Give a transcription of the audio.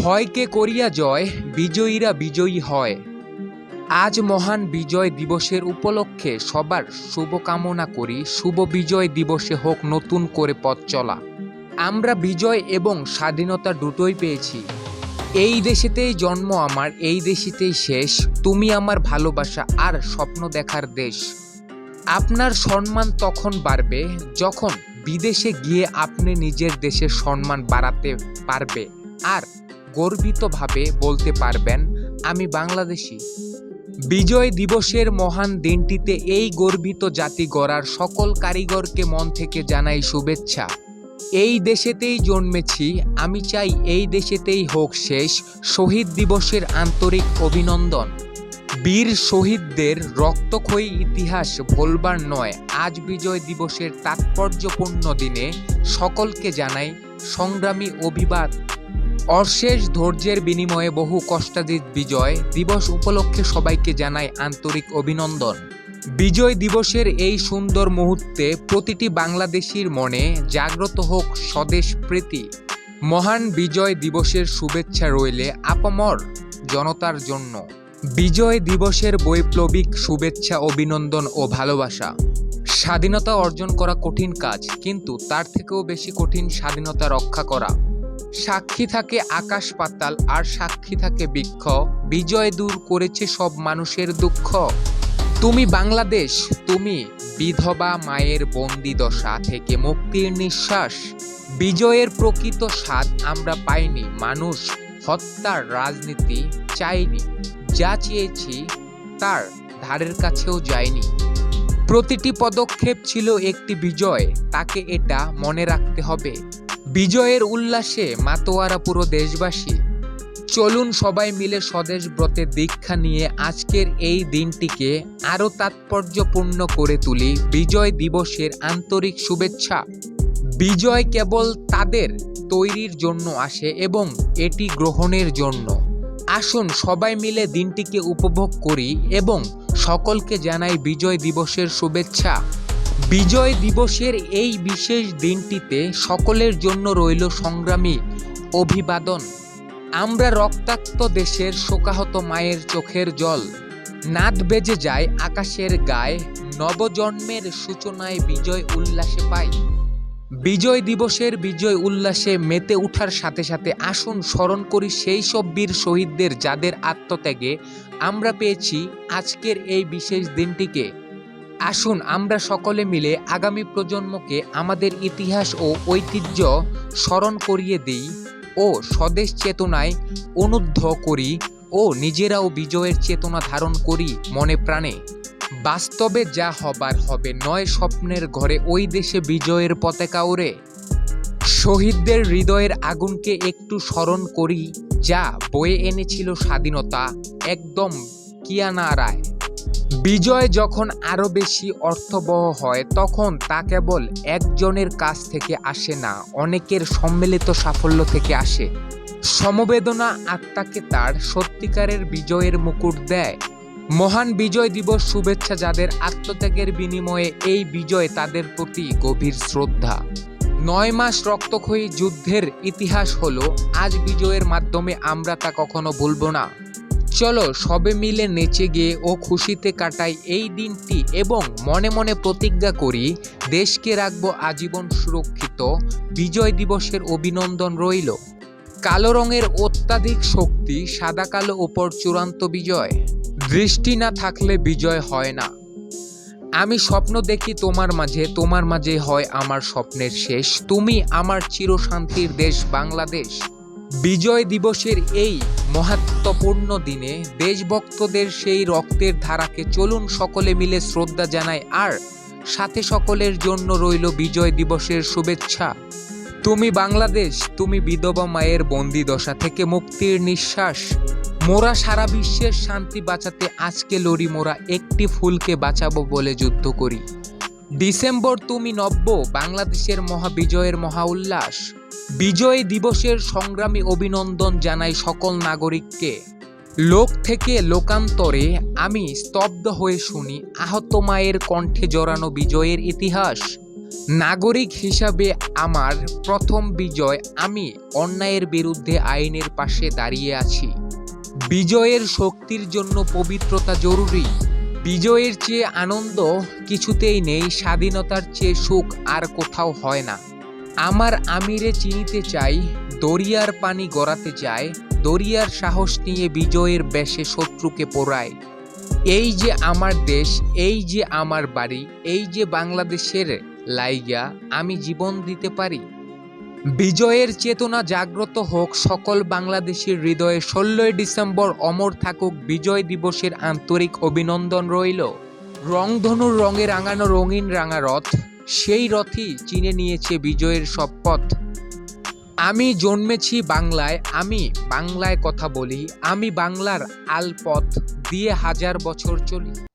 ভয়কে করিয়া জয়, বিজয়ীরা বিজয়ী হয়। আজ মহান বিজয় দিবসের উপলক্ষে সবার শুভকামনা করি, শুভ বিজয় দিবসে হোক নতুন করে পথ চলা। আমরা বিজয় এবং স্বাধীনতা দুটোই পেয়েছি। এই দেশেতেই জন্ম আমার, এই দেশেতেই শেষ। তুমি আমার ভালোবাসা আর স্বপ্ন দেখার দেশ। আপনার সম্মান তখন বাড়বে, যখন বিদেশে গিয়ে আপনি নিজের দেশের সম্মান বাড়াতে পারবে। আর গর্বিতভাবে বলতে পারবেন, আমি বাংলাদেশি। বিজয় দিবসের মহান দিনটিতে এই গর্বিত জাতি গড়ার সকল কারিগরকে মন থেকে জানাই শুভেচ্ছা। এই দেশেতেই জন্মেছি, আমি চাই এই দেশেতেই হোক শেষ শহীদ দিবসের আন্তরিক অভিনন্দন। বীর শহীদদের রক্তক্ষয়ী ইতিহাস ভোলবার নয়, আজ বিজয় দিবসের তাৎপর্যপূর্ণ দিনে সকলকে জানাই সংগ্রামী অভিবাদ। অশেষ ধৈর্যের বিনিময়ে বহু কষ্টাদিত বিজয় দিবস উপলক্ষে সবাইকে জানাই আন্তরিক অভিনন্দন। বিজয় দিবসের এই সুন্দর মুহূর্তে প্রতিটি বাংলাদেশির মনে জাগ্রত হোক স্বদেশ প্রীতি। মহান বিজয় দিবসের শুভেচ্ছা রইলে আপমর জনতার জন্য। বিজয় দিবসের বৈপ্লবিক শুভেচ্ছা, অভিনন্দন ও ভালোবাসা। স্বাধীনতা অর্জন করা কঠিন কাজ, কিন্তু তার থেকেও বেশি কঠিন স্বাধীনতা রক্ষা করা। সাক্ষী থাকে আকাশ পাতাল, আর সাক্ষী থাকে বৃক্ষ। বিজয় দূর করেছে সব মানুষের দুঃখ। তুমি বাংলাদেশ, তুমি বিধবা মায়ের বন্দি দশা থেকে মুক্তির নিঃশ্বাস। বিজয়ের প্রকৃত স্বাদ আমরা পাইনি, মানুষ হত্যার রাজনীতি চাইনি। যা চেয়েছি তার ধারের কাছেও যায়নি। প্রতিটি পদক্ষেপ ছিল একটি বিজয়, তাকে এটা মনে রাখতে হবে। বিজয়ের উল্লাসে মাতোয়ারা পুরো দেশবাসী। চলুন সবাই মিলে স্বদেশ ব্রতের দীক্ষা নিয়ে আজকের এই দিনটিকে আরও তাৎপর্যপূর্ণ করে তুলি বিজয় দিবসের আন্তরিক শুভেচ্ছা। বিজয় কেবল তাদের তৈরির জন্য আসে এবং এটি গ্রহণের জন্য। আসুন সবাই মিলে দিনটিকে উপভোগ করি এবং সকলকে জানাই বিজয় দিবসের শুভেচ্ছা। বিজয় দিবসের এই বিশেষ দিনটিতে সকলের জন্য রইল সংগ্রামী অভিবাদন। আমরা রক্তাক্ত দেশের শোকাহত মায়ের চোখের জল। নাদ বেজে যায় আকাশের গায়ে, নবজন্মের সূচনায় বিজয় উল্লাসে পাই। বিজয় দিবসের বিজয় উল্লাসে মেতে ওঠার সাথে সাথে আসুন স্মরণ করি সেই সব বীর শহীদদের যাদের আত্মত্যাগে আমরা পেয়েছি আজকের এই বিশেষ দিনটিকে। আসুন আমরা সকলে মিলে আগামী প্রজন্মকে আমাদের ইতিহাস ও ঐতিহ্য স্মরণ করিয়ে দিই ও স্বদেশ চেতনায় অনুদ্ধ করি ও নিজেরাও বিজয়ের চেতনা ধারণ করি মনে প্রাণে। বাস্তবে যা হবার হবে নয় স্বপ্নের ঘরে ওই দেশে বিজয়ের পতাকা ওরে শহীদদের হৃদয়ের আগুনকে একটু স্মরণ করি যা বয়ে এনেছিল স্বাধীনতা একদম কিয়ানা রায় বিজয় যখন আরও বেশি অর্থবহ হয়, তখন তা কেবল একজনের কাছ থেকে আসে না, অনেকের সম্মিলিত সাফল্য থেকে আসে। সমবেদনা আত্মাকে তার সত্যিকারের বিজয়ের মুকুট দেয়। মহান বিজয় দিবস শুভেচ্ছা যাদের আত্মত্যাগের বিনিময়ে এই বিজয় তাদের প্রতি গভীর শ্রদ্ধা। নয় মাস রক্তক্ষয়ী যুদ্ধের ইতিহাস হলো, আজ বিজয়ের মাধ্যমে আমরা তা কখনো ভুলব না। চলো সবে মিলে নেচে গিয়ে ও খুশিতে কাটাই এই দিনটি এবং মনে মনে প্রতিজ্ঞা করি, দেশকে রাখব আজীবন সুরক্ষিত, বিজয় দিবসের অভিনন্দন রইল। কালো রঙের অত্যাধিক শক্তি, সাদা কালো ওপর চূড়ান্ত বিজয়। দৃষ্টি না থাকলে বিজয় হয় না। আমি স্বপ্ন দেখি তোমার মাঝে তোমার মাঝে হয় আমার স্বপ্নের শেষ। তুমি আমার চিরশান্তির দেশ, বাংলাদেশ। বিজয় দিবসের এই মহাত্মপূর্ণ দিনে দেশভক্তদের সেই রক্তের ধারাকে চলুন সকলে মিলে শ্রদ্ধা জানাই, আর সাথে সকলের জন্য রইল বিজয় দিবসের শুভেচ্ছা। তুমি বাংলাদেশ, তুমি বিধবা মায়ের বন্দি দশা থেকে মুক্তির নিঃশ্বাস। মোরা সারা বিশ্বের শান্তি বাঁচাতে আজকে লড়ি, মোরা একটি ফুলকে বাঁচাবো বলে যুদ্ধ করি। ডিসেম্বর তুমি নব্য, বাংলাদেশের মহাবিজয়ের মহা উল্লাস। বিজয় দিবসের সংগ্রামী অভিনন্দন জানাই সকল নাগরিককে। লোক থেকে লোকান্তরে আমি স্তব্ধ হয়ে শুনি, আহত মায়ের কণ্ঠে জড়ানো বিজয়ের ইতিহাস। নাগরিক হিসাবে আমার প্রথম বিজয় আমি অন্যায়ের বিরুদ্ধে আইনের পাশে দাঁড়িয়ে আছি। বিজয়ের শক্তির জন্য পবিত্রতা জরুরি। বিজয়ের চেয়ে আনন্দ কিছুতেই নেই, স্বাধীনতার চেয়ে সুখ আর কোথাও হয় না। আমার আমিরে চিনিতে চাই, দরিয়ার পানি গড়াতে যায়, দরিয়ার সাহস নিয়ে বিজয়ের বেশে শত্রুকে পোড়ায়। এই যে আমার দেশ, এই যে আমার বাড়ি, এই যে বাংলাদেশের লাইগা, আমি জীবন দিতে পারি? বিজয়ের চেতনা জাগ্রত হোক সকল বাংলাদেশের হৃদয়ে, ষোলোই ডিসেম্বর অমর থাকুক, বিজয় দিবসের আন্তরিক অভিনন্দন রইল। রংধনুর রঙে রাঙানো রঙিন রাঙা রথ সেই রথই চিনে নিয়েছে বিজয়ের সব পথ। আমি জন্মেছি বাংলায়, আমি বাংলায় কথা বলি, আমি বাংলার আলপথ দিয়ে হাজার বছর চলি।